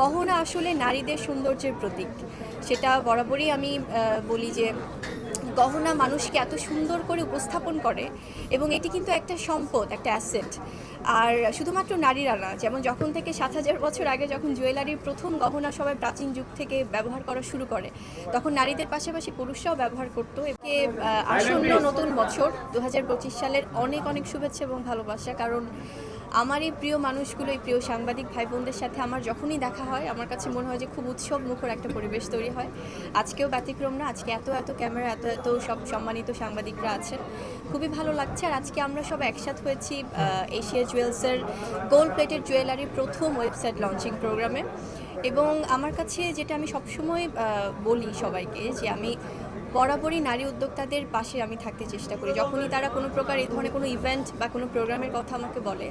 গহনা আসলে নারীদের সৌন্দর্যের প্রতীক। সেটা বরাবরই আমি বলি যে গহনা মানুষকে এত সুন্দর করে উপস্থাপন করে এবং এটি কিন্তু একটা সম্পদ, একটা অ্যাসেট আর শুধুমাত্র নারীরা না, যেমন যখন থেকে সাত হাজার বছর আগে যখন জুয়েলারির প্রথম গহনা সবাই প্রাচীন যুগ থেকে ব্যবহার করা শুরু করে, তখন নারীদের পাশাপাশি পুরুষরাও ব্যবহার করতো। একে আসন্ন নতুন বছর দু হাজার পঁচিশ সালের অনেক অনেক শুভেচ্ছা এবং ভালোবাসা, কারণ আমার এই প্রিয় মানুষগুলো, এই প্রিয় সাংবাদিক ভাই বোনদের সাথে আমার যখনই দেখা হয়, আমার কাছে মনে হয় যে খুব উৎসব মুখর একটা পরিবেশ তৈরি হয়। আজকেও ব্যতিক্রম না, আজকে এত এত ক্যামেরা, এত এত সব সম্মানিত সাংবাদিকরা আছেন। খুবই ভালো লাগছে আর আজকে আমরা সব একসাথ হয়েছি এশিয়া জুয়েলসের গোল্ড প্লেটেড জুয়েলারির প্রথম ওয়েবসাইট লঞ্চিং প্রোগ্রামে এবং আমার কাছে যেটা আমি সবসময় বলি সবাইকে যে আমি বরাবরই নারী উদ্যোক্তাদের পাশে আমি থাকতে চেষ্টা করি। যখনই তারা কোনো প্রকার এই ধরনের কোনো ইভেন্ট বা কোনো প্রোগ্রামের কথা আমাকে বলে,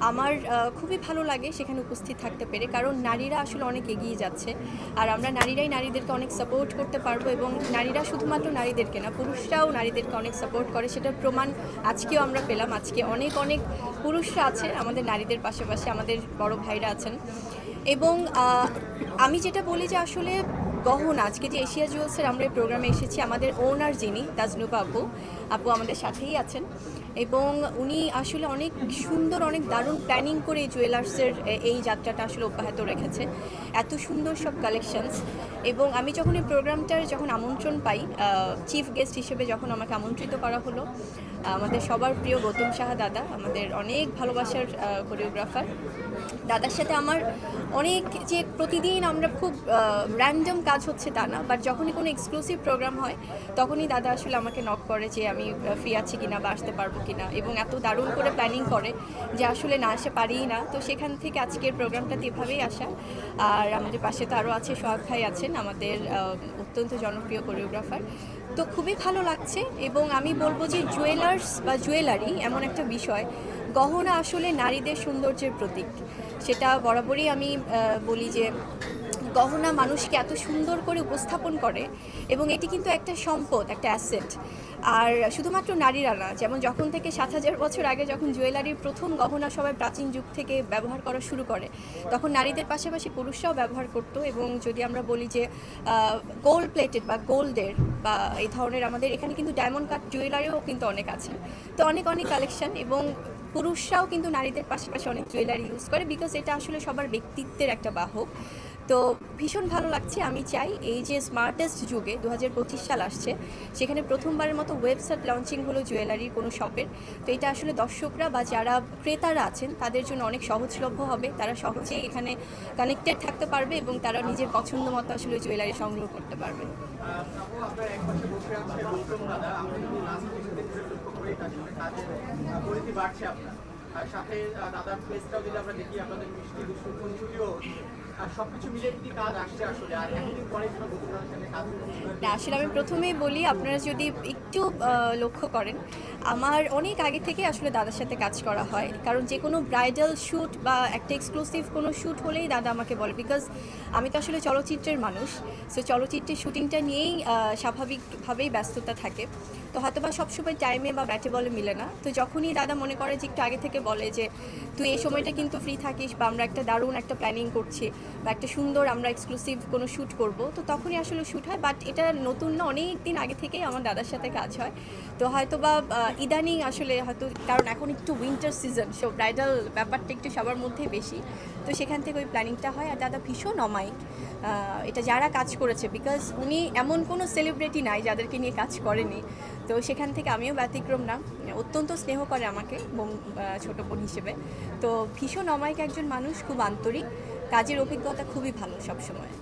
আমার খুবই ভালো লাগে সেখানে উপস্থিত থাকতে পেরে। কারণ নারীরা আসলে অনেক এগিয়ে যাচ্ছে। আর আমরা নারীরাই নারীদেরকে অনেক সাপোর্ট করতে পারব এবং নারীরা শুধুমাত্র নারীদেরকে না, পুরুষরাও নারীদেরকে অনেক সাপোর্ট করে। সেটার প্রমাণ আজকেও আমরা পেলাম। আজকে অনেক অনেক পুরুষরা আছে আমাদের নারীদের পাশাপাশি, আমাদের বড় ভাইরা আছেন। এবং আমি যেটা বলি যে আসলে গহন, আজকে যে এশিয়া জুয়েলসের আমরা এই প্রোগ্রামে এসেছি, আমাদের ওনার যিনি তাজনুপা আপু আপু আমাদের সাথেই আছেন। এবং উনি আসলে অনেক সুন্দর, অনেক দারুণ প্ল্যানিং করে এই জুয়েলার্সের এই যাত্রাটা আসলে অব্যাহত রেখেছে। এত সুন্দর সব কালেকশনস এবং আমি যখন এই প্রোগ্রামটার যখন আমন্ত্রণ পাই চিফ গেস্ট হিসেবে যখন আমাকে আমন্ত্রিত করা হলো আমাদের সবার প্রিয় গৌতম সাহা দাদা, আমাদের অনেক ভালোবাসার কোরিওগ্রাফার দাদার সাথে আমার অনেক যে প্রতিদিন আমরা খুব র্যান্ডম কাজ হচ্ছে তা না বাট যখনই কোনো এক্সক্লুসিভ প্রোগ্রাম হয়, তখনই দাদা আসলে আমাকে নক করে যে আমি ফ্রি আছি কিনা বা আসতে পারব কিনা এবং এত দারুণ করে প্ল্যানিং করে যে আসলে না, আসে পারিই না। তো সেখান থেকে আজকের প্রোগ্রামটা এভাবেই আসা। আর আমাদের পাশে তো আরও আছে, সোহাগ ভাই আছেন, আমাদের অত্যন্ত জনপ্রিয় কোরিওগ্রাফার তো খুবই ভালো লাগছে এবং আমি বলব যে জুয়েলার্স বা জুয়েলারি এমন একটা বিষয়, গহনা আসলে নারীদের সৌন্দর্যের প্রতীক। সেটা বরাবরই আমি বলি যে গহনা মানুষকে এত সুন্দর করে উপস্থাপন করে এবং এটি কিন্তু একটা সম্পদ, একটা অ্যাসেট আর শুধুমাত্র নারীরা না, যেমন যখন থেকে সাত হাজার বছর আগে যখন জুয়েলারির প্রথম গহনা সবাই প্রাচীন যুগ থেকে ব্যবহার করা শুরু করে, তখন নারীদের পাশাপাশি পুরুষরাও ব্যবহার করতো এবং যদি আমরা বলি যে গোল্ড প্লেটেড বা গোল্ডের বা এই ধরনের আমাদের এখানে কিন্তু ডায়মন্ড কাট জুয়েলারিও কিন্তু অনেক আছে। তো অনেক অনেক কালেকশন এবং পুরুষরাও কিন্তু নারীদের পাশাপাশি অনেক জুয়েলারি ইউজ করে বিকজ এটা আসলে সবার ব্যক্তিত্বের একটা বাহক। তো ভীষণ ভালো লাগছে, আমি চাই এই যে স্মার্টেস্ট যুগে দু হাজার পঁচিশ সাল আসছে, সেখানে প্রথমবারের মতো ওয়েবসাইট লঞ্চিং হলো জুয়েলারির কোনো শপের তো এটা আসলে দর্শকরা বা যারা ক্রেতারা আছেন, তাদের জন্য অনেক সহজলভ্য হবে। তারা সহজেই এখানে কানেক্টেড থাকতে পারবে এবং তারা নিজের পছন্দ মতো আসলে জুয়েলারি সংগ্রহ করতে পারবে। সাথে দাদার ফেসটাও যদি আমরা দেখি, আপনাদের মিষ্টি দুষ্টু কুঞ্চুরিও না আসলে আমি প্রথমেই বলি আপনারা যদি একটু লক্ষ্য করেন আমার অনেক আগে থেকে আসলে দাদার সাথে কাজ করা হয়। কারণ যে কোনো ব্রাইডাল শ্যুট বা একটা এক্সক্লুসিভ কোনো শ্যুট হলেই দাদা আমাকে বলে। বিকজ আমি তো আসলে চলচ্চিত্রের মানুষ সো চলচ্চিত্রের শ্যুটিংটা নিয়েই স্বাভাবিকভাবেই ব্যস্ততা থাকে। তো হয়তো বা সবসময় টাইমে বা ব্যাটে বলে মিলে না। তো যখনই দাদা মনে করে যে একটু আগে থেকে বলে যে, তুই এই সময়টা কিন্তু ফ্রি থাকিস বা আমরা একটা দারুণ একটা প্ল্যানিং করছি বা একটা সুন্দর আমরা এক্সক্লুসিভ কোনো শ্যুট করব, তো তখনই আসলে শ্যুট হয়। বাট এটা নতুন না অনেক দিন আগে থেকেই আমার দাদার সাথে কাজ হয়। তো হয়তো বা ইদানিং আসলে হয়তো, কারণ এখন একটু উইন্টার সিজন সো ব্রাইডাল ব্যাপারটা একটু সবার মধ্যে বেশি। তো সেখান থেকে ওই প্ল্যানিংটা হয় আর দাদা ভীষণ অমায়িক। এটা যারা কাজ করেছে বিকজ উনি এমন কোনো সেলিব্রিটি নাই যাদেরকে নিয়ে কাজ করেনি। তো সেখান থেকে আমিও ব্যতিক্রম না। অত্যন্ত স্নেহ করে আমাকে ছোট বোন হিসেবে। তো ভীষণ অমায়িক একজন মানুষ, খুব আন্তরিক। কাজের অভিজ্ঞতা খুবই ভালো সবসময়।